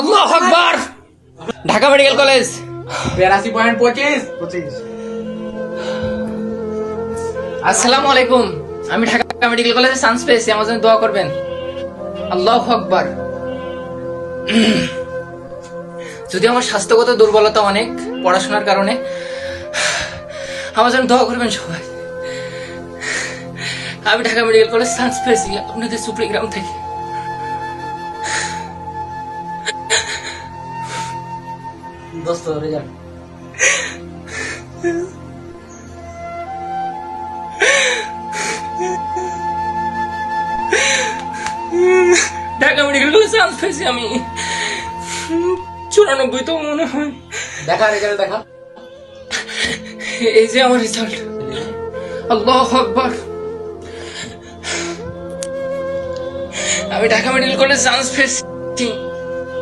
আল্লাহ আকবার। Dhaka medical college. বিরাশি point পঁচিশ। আসসালামু আলাইকুম। আমি ঢাকা মেডিকেল কলেজে চান্স পেয়েছি আমার জন্য দোয়া করবেন। আল্লাহ আকবার। যদি আমার স্বাস্থ্যগত দুর্বলতা অনেক পড়াশোনার কারণে আমার জন্য দোয়া করবেন সবাই। আমি ঢাকা মেডিকেল কলেজ চান্স পেয়েছি আপনাদের সুপ্রিগ্রাম থেকে। দোস্ত result Dhaka medical college chance পেয়েছি আমি। চুরানব্বই তো মনে হয়। দেখা রেজাল্ট দেখা। এই যে আমার রেজাল্ট আল্লাহ আকবার। আমি ঢাকা মেডিকেল কলেজ চান্স পেয়েছি।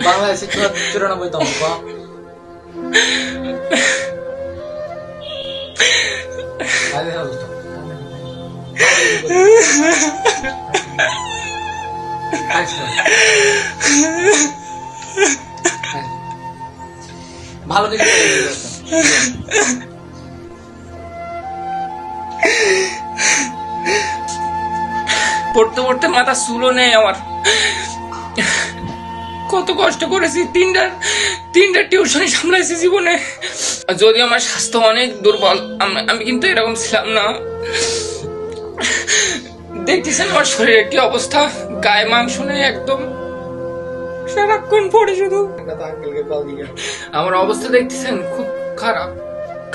বাংলাদেশে চুরানব্বই তম ভালো পড়তে পড়তে মাথা চুলো নেই আমার। কত কষ্ট করেছি, তিনটা তিনটা টিউশনই সামলাইছি জীবনে। যদিও আমার স্বাস্থ্য অনেক দুর্বল, আমি কিন্তু এরকম ছিলাম না। দেখতেছেন আমার শরীরের কি অবস্থা? গায়ে মাংস নেই একদম। সারাক্ষণ পড়ে শুধু। আমার অবস্থা দেখতেছেন, খুব খারাপ।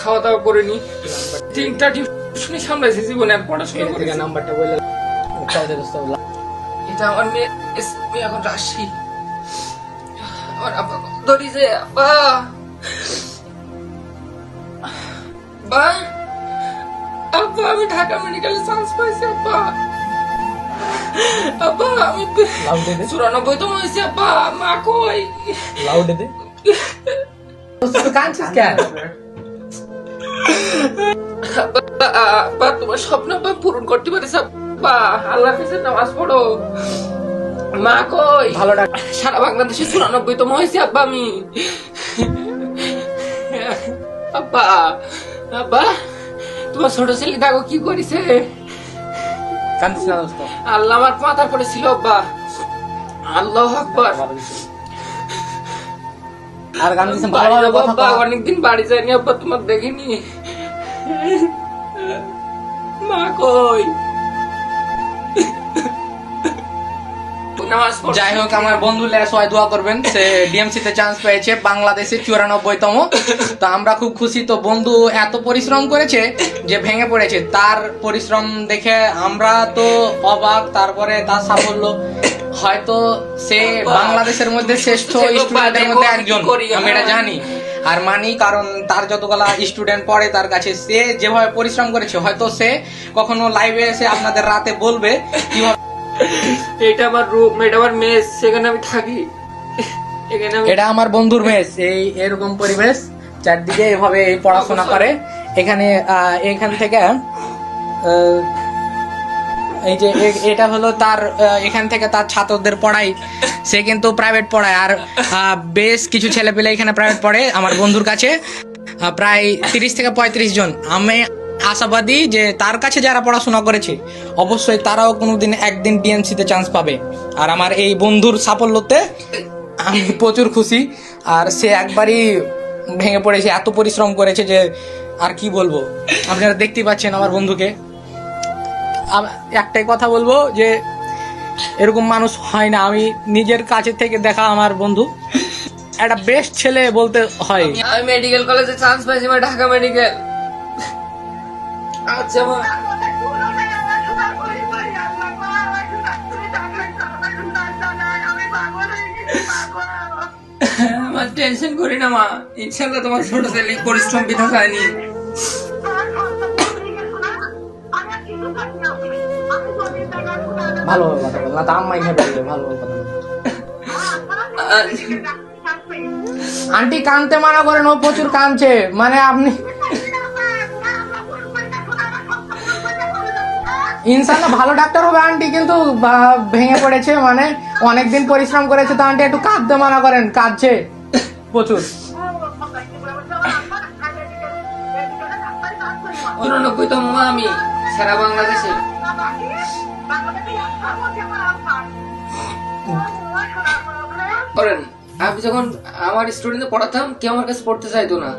খাওয়া দাওয়া করিনি তিনটা টিউশনই সামলাইছি জীবনে পড়াশোনা করেছি। নাম্বারটা বলে কল দে দোস্ত এটা আমার মেয়ে এখন রাশি আমার আব্বা ধরি যে আব্বা বা আব্বা আমি ঢাকা মেডিকেলে চান্স পাইছি আব্বা। আব্বা আমি চুরানব্বই তো হয়েছে আব্বা। মা কই? লাউডে দে দোস্ত তুই কাঁদছিস কেন? আব্বা, আব্বা তোমার স্বপ্ন পূরণ করতে পারিস আব্বা। আল্লাহ কাছে নামাজ পড়ো। মা কই? ভালো ডাক সারা বাংলাদেশে হয়েছে আব্বা আমি। আব্বা আব্বা তোমার ছোট ছেলে দেখো কি করেছে। কাঁদছিস না দোস্ত? আল্লাহ আমার মাথার পরে ছিল আব্বা। আল্লাহ আকবার। আর দিচ্ছেন বাড়ি ভালোভাবে কথা। অনেকদিন বাড়ি যায়নি আব্বা তোমার দেখিনি। মা কই? নামাজ যাই হোক আমার বন্ধু সবাই দোয়া করবেন। সে ডিএমসি তে চান্স পেয়েছে বাংলাদেশে চুরানব্বই তম তো আমরা খুব খুশি। তো বন্ধু এত পরিশ্রম করেছে যে ভেঙে পড়েছে। তার পরিশ্রম দেখে আমরা তো অবাক তারপরে তার সাফল্য। হয়তো সে বাংলাদেশের মধ্যে শ্রেষ্ঠ স্টুডেন্টের মধ্যে একজন। আমি এটা। জানি। আর মানি কারণ তার যতগুলা স্টুডেন্ট পড়ে তার কাছে সে যেভাবে পরিশ্রম করেছে হয়তো সে কখনো লাইভে এসে আপনাদের রাতে বলবে কীভাবে এটা আমার রুম এটা আমার মেস সেখানে আমি থাকি। এটা আমার বন্ধুর মেস এই এরকম পরিবেশ, চারদিকে এভাবে পড়াশোনা করে। এখানে এখান থেকে এই যে এটা হলো তার এখান থেকে তার ছাত্রদের পড়াই। সে কিন্তু প্রাইভেট পড়ায়, আর বেশ কিছু ছেলে পেলে এখানে প্রাইভেট পড়ে আমার বন্ধুর কাছে। প্রায় তিরিশ থেকে পঁয়ত্রিশ জন। আমি আশাবাদী যে তার কাছে যারা পড়াশোনা করেছে, অবশ্যই তারাও কোনোদিন একদিন ডিএনসিতে চান্স পাবে। আর আমার এই বন্ধুর সাফল্যতে আমি প্রচুর খুশি। আর সে একবারই ভেঙে পড়েছে, এত পরিশ্রম করেছে যে আর কি বলব? আপনারা দেখতেই পাচ্ছেন আমার বন্ধুকে। একটাই কথা বলব যে এরকম মানুষ হয় না। আমি নিজের কাছে থেকে দেখা আমার বন্ধু। একটা বেস্ট ছেলে বলতে হয়। আমি মেডিকেল কলেজে চান্স পাইছি আমার ঢাকা মেডিকেল আচ্ছা মা আমার টেনশন করি না মা। ইনশাল্লাহ তোমার ছোট ছেলে পরিশ্রম বিধা যায়নি ভালোভাবে কথা বল না তো আম্মাই বলবে কথা বল আন্টি কানতে মানা করেন ও প্রচুর কানছে। মানে আপনি ইনশাল্লাহ ভালো ডাক্তার হবে আন্টি কিন্তু ভেঙে পড়েছে মানে অনেকদিন পরিশ্রম করেছে তো আন্টি একটু কাঁদতে মানা করেন কাঁদছে। প্রচুর। উননব্বইতম আমি সারা বাংলাদেশে। করেন আমি যখন আমার স্টুডেন্টে পড়াতাম কেউ আমার কাছে পড়তে চাইতো না।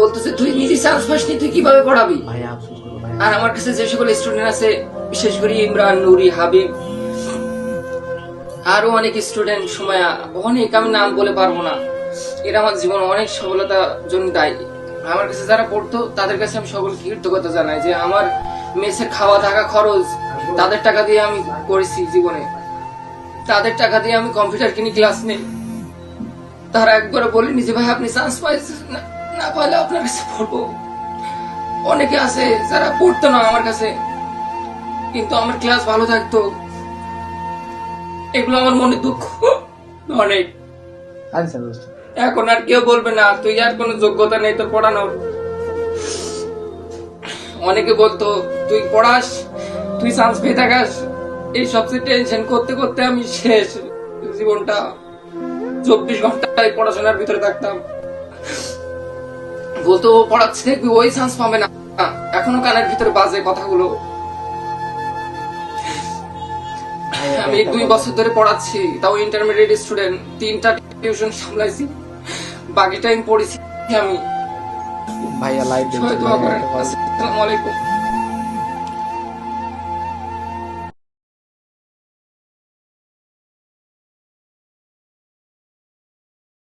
বলতেছে তুই নিজে চান্স পাসনি তুই কীভাবে পড়াবি? আর আমার কাছে যে সকল স্টুডেন্ট আছে, বিশেষ করে ইমরান, নুরি, হাবিব, আরও অনেক স্টুডেন্ট সময়া, অনেক আমি নাম বলে পারব না। এরা আমার জীবনে অনেক সফলতার জন্য দায়ী। আমার কাছে যারা পড়তো, তাদের কাছে আমি সকল কৃতজ্ঞতা জানাই যে আমার মেসের খাওয়া থাকা খরচ তাদের টাকা দিয়ে আমি করেছি জীবনে। তাদের টাকা দিয়ে আমি কম্পিউটার কিনি ক্লাস নেই। তারা একবার বলেনি যে, ভাই, আপনি চান্স পাইছেন না পাইলে আপনার কাছে পড়ব। অনেকে আছে যারা পড়তো না আমার কাছে। কিন্তু আমার ক্লাস ভালো থাকতো। এগুলো আমার মনে দুঃখ। অনেক। এখন আর কেউ বলবে না তুই আর কোনো যোগ্যতা নেই তোর পড়ানোর। অনেকে বলতো তুই পড়াস তুই চান্স পেয়ে থাকাস। এই সবচেয়ে টেনশন করতে করতে আমি শেষ জীবনটা। চব্বিশ ঘন্টায় পড়াশোনার ভিতরে থাকতাম। বলতো ও পড়াচ্ছে দেখবি ওই চান্স পাবে না। এখনও কানের ভিতরে বাজে কথাগুলো। আমি দুই বছর ধরে পড়াচ্ছি তাও ইন্টারমিডিয়েট স্টুডেন্ট তিনটা টিউশন সামলাইছি বাকি টাইম পড়েছি আমি। ভাইয়া লাইভ দেখতে আসসালামু আলাইকুম।